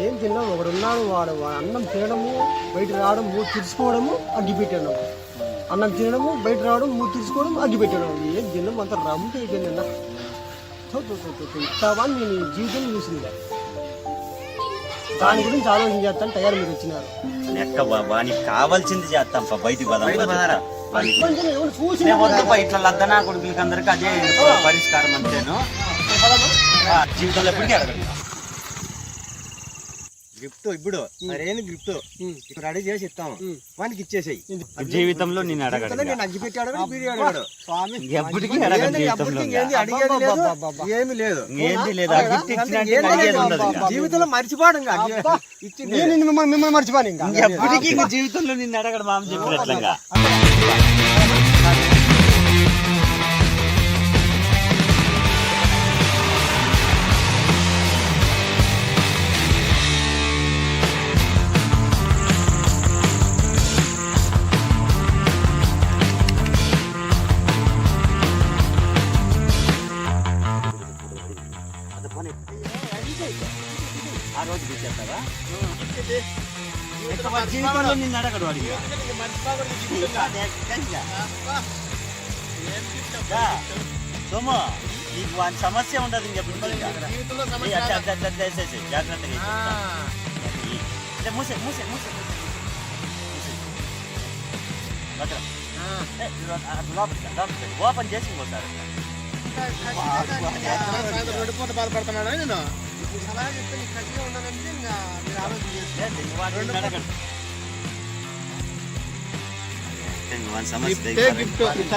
ఏం తిన్నాం ఒకడు ఉన్నాడు వాడు అన్నం తినడము బయట రావడం మూడు తీర్చుకోవడము అగ్గి పెట్టడం అన్నం తినడము బయట రావడం మూడు తీర్చుకోవడం అగ్గి పెట్టడం ఏం తిన్నాం అంత రమ్ము అయిపోయింది అన్న ఇంతవా నేను జీవితం చూసింది. దాని గురించి ఆలోచన చేస్తాను తయారు మీరు వచ్చినారు. లెక్క బాబా నీకు కావాల్సింది చేస్తాం పా బయటికి పదాం కొంచెం ఎవరు చూసి నేను వద్దుపా ఇట్లా లద్దనా కొడుకులకి అందరికి అదే పరిష్కారం అంతేను. ఆ, జీవితంలో ఎప్పటికీ అడగండి గిఫ్ట్ ఇప్పుడు సరైన గిఫ్ట్ ఇప్పుడు రెడీ చేసి ఇస్తాము వానికి ఇచ్చేసేయి. జీవితంలో నేను అడగండి నేను అగ్గి అడిగాడు. స్వామి. ఎప్పటికీ అడగండి జీవితంలో ఇంకా. ఏంది అడిగేది లేదు. ఏమి లేదు. ఏంటి లేదు ఆ గిఫ్ట్ ఇచ్చినట్టు ఏంది అడిగేది లేదు. ఉండదు ఇంకా. జీవితంలో మర్చిపోవడం ఇచ్చింది నేను నిన్ను మిమ్మల్ని మర్చిపోను ఇంకా. ఎప్పటికీ ఇంక జీవితంలో నిన్ను అడగడు మామ చెప్పినట్లుగా. ఆ రోజు కూర్చేస్తావా జీవితంలో నిన్ను అడగడు అడిగా సోము నీకు వాని సమస్య ఉండదు ఇంకెప్పుడు జాగ్రత్తగా ఇచ్చేస్తా. అంటే మూసే మూసే మూసే లోపలికి లోపలికి. ఓపెన్ చేసి ఇంకోసారి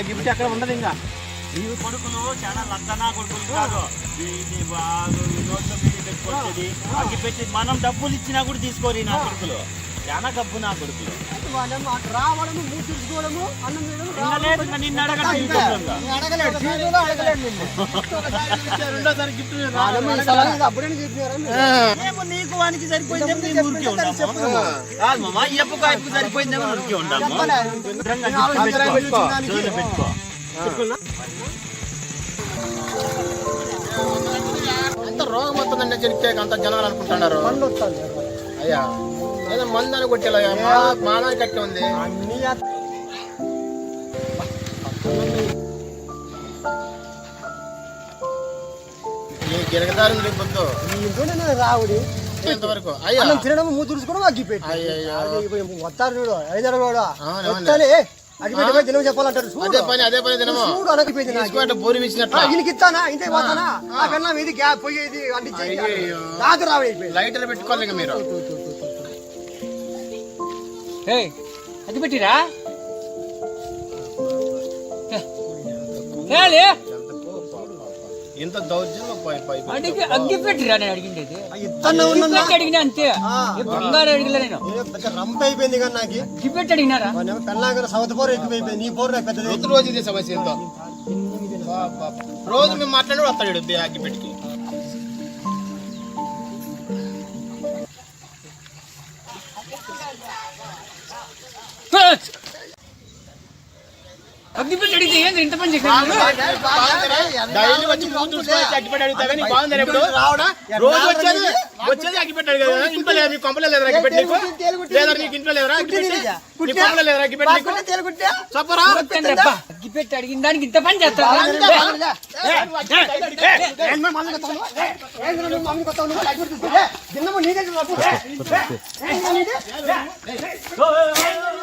గిఫ్ట్ అక్కడ ఉండదు ఇంకా ఈ కొడుకులు చాలా లక్కనా కొడుకులు కాదు నోట్లో పెట్టుకొచ్చేది అగ్గి పెట్టి మనం డబ్బులు ఇచ్చినా కూడా తీసుకోరు నా కొడుకులు చాలా నా వాళ్ళేమో అటు రావడము. అన్నం నిన్ను అప్పుడే? ఏమో నీకు వానికి సరిపోయిందేమో నేను ఊరికే కాదు. మామ ఆ అప్పుకు సరిపోయిందేమో ఊరికే అగ్గి పెట్టుకో. అంత రోగం వస్తుందండి చెడికే అంత జనాలు అనుకుంటున్నారు. అయ్యా. ఏదో మందు అని కొట్టేలా కట్టే ఉంది. అన్ని గిరగదారి పొద్దు. ఇంట్లోనే రావుడి. అయ్యా. తినడం. వస్తారు చూడు ఐదారు కూడా. వస్తానే చెప్పాలంటారు. అదే పని పని చూడు బోరు ఇస్తానా? పోతానా? ఇది గ్యాప్ పోయేది అంటించేది. రాదు రావు అయిపోయింది. లైటర్ పెట్టుకోవాలి ఇంకా మీరు అది పెట్టిరా? ఏలే ఇంత అడిగి అగ్గి పెట్టిరా నేను ఉన్నా పెట్టి అడిగినా అంతే. ఏ బంగారు అడిగిలా నేను. పెద్ద రంప అయిపోయింది కానీ నాకు. అగ్గి పెట్టి అడిగినారా? పెళ్ళాక సౌత్ పోరు ఎక్కువైపోయింది నీ పోరు ప్రతి రోజు ఇదే సమస్య రోజు మేము మాట్లాడి వస్తాడు అగ్గి పెట్టి. అడిగితే ఏంది ఇంత పని డైలీ వచ్చి మూడు చూసుకొని అగ్గిపెట్టి అడుగుతా బాగుంది ఇప్పుడు రోజు వచ్చేది వచ్చేది అగ్గిపెట్టాడు కదా ఇంట్లో లేదు నీకు కొంపలో లేదురా అగ్గిపెట్టి నీకు లేదా నీకు ఇంట్లో లేదురా అగ్గిపెట్టి నీ కొంపలో లేదురా అగ్గిపెట్టి నీకు చెప్పరా అగ్గి పెట్టి అడిగిన దానికి ఇంత పని చేస్తారా రోజు కాదు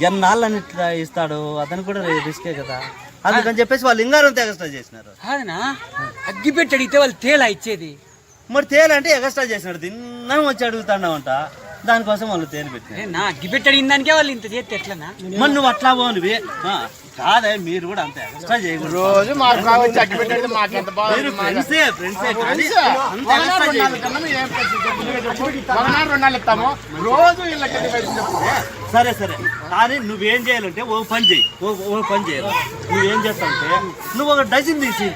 ఎన్నాళ్ళని ఇట్లా ఇస్తాడు? అతను కూడా రిస్కే కదా. అందుకని చెప్పేసి వాళ్ళు ఇంగారం ఎగస్ట్రా చేసినారు. కాదనా అగ్గి పెట్టి అడిగితే వాళ్ళు తేలా ఇచ్చేది. మరి తేలంటే ఎగస్ట్రా చేసినాడు. తిన్నాం వచ్చి అడుగుతాడావంట. దానికోసం వాళ్ళు తేలి పెట్టినారు. ఏ, నా అడిగిన దానికే వాళ్ళు ఇంత చేస్తే ఎట్లనా? మరి నువ్వు అట్లా పోనివి ఆ, కాదే మీరు కూడా అంతే ఎక్స్ట్రా చేయకూడదు. రోజు మాకు కావచ్చు అగ్గి పెట్టేది మాకు ఎంత మీరు బాగుంది ఫ్రెండ్సే కానీ అంత ఎక్స్ట్రా చేయకూడదు. రోజు సరే సరే. కానీ నువ్వేం చేయాలంటే ఓ పని చేయి. ఓ ఓ పని చేయాలి. నువ్వేం చేస్తావంటే నువ్వు ఒక డజన్ తీసి.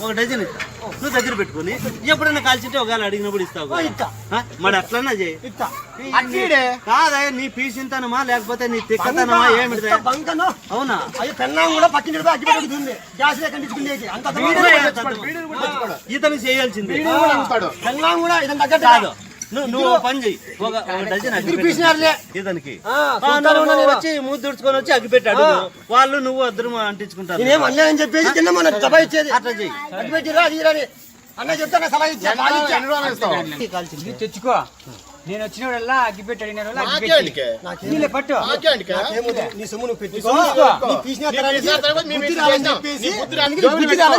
ఒక డజన్ ఇస్తా. నువ్వు దగ్గర పెట్టుకొని ఎప్పుడైనా కాల్చింటే ఒకవేళ అడిగినప్పుడు ఇస్తావు? మరి అట్లన్నా చేయి. కాదా నీ పీసింతనమా లేకపోతే నీ తిక్కతనమా బంకను. అవునా? పెన్నాం కూడా పెట్టుకుంటుంది. గ్యాస్ ఇతను చేయాల్సింది. పెన్నాం కూడా కాదు. నువ్వు పని చెయ్యి. ఒక డజన్ ఇతనికి. వచ్చి మూడు దుడుచుకొని వచ్చి అగ్గి పెట్టాడు వాళ్ళు నువ్వు ఇద్దరు అంటించుకుంటారు. నేనేం అన్యాయం చెప్పేసి కింద మన దబా ఇచ్చేది. అట్లా చెయ్యి. అది. అన్న చెప్తాను సలహా ఇచ్చా తెచ్చుకో. నేను వచ్చినోడల్లా అగ్గిపెట్టి అడిగిన వాళ్ళ నాకేంటికే? నీళ్ళే పట్టు? నీ సొమ్ము నువ్వు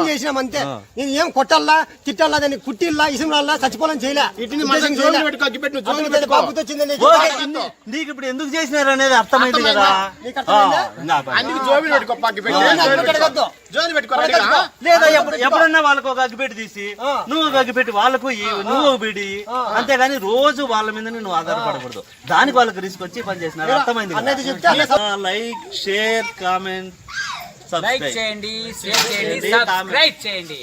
చేసినాం. అంతే. నేను ఏం కొట్టాలా తిట్టాలా దాన్ని కుట్టిల్లా ఇసుమరాలా చచ్చిపోవాలని చేయలే. ఇటుని మళ్ళీ ఉద్దేశం జోబులో చేయలే. పెట్టుకో, అగ్గి పెట్టు, నువ్వు అతని జోబులో మీద పెట్టుకో. బాబుతో వచ్చిందని ఓకే, చెప్పి ఇన్ని- నీకు ఇప్పుడు ఎందుకు చేసినారు అనేది అర్థమైంది కదా. లేదా? ఎప్పుడు ఎప్పుడన్నా వాళ్ళకు ఒక అగ్గిపెట్టి తీసి. నువ్వు ఒక అగ్గిపెట్టి వాళ్ళకు నువ్వు ఒక బిడి. అంతేగాని రోజు వాళ్ళ మీద నువ్వు ఆధారపడకూడదు. దానికి వాళ్ళకి రిస్క్ వచ్చి పని చేసినారు అర్థమైంది అన్నది చెప్తే అన్న like share comment like subscribe చేయండి షేర్ చేయండి చేయండి, సబ్స్క్రైబ్ చేయండి.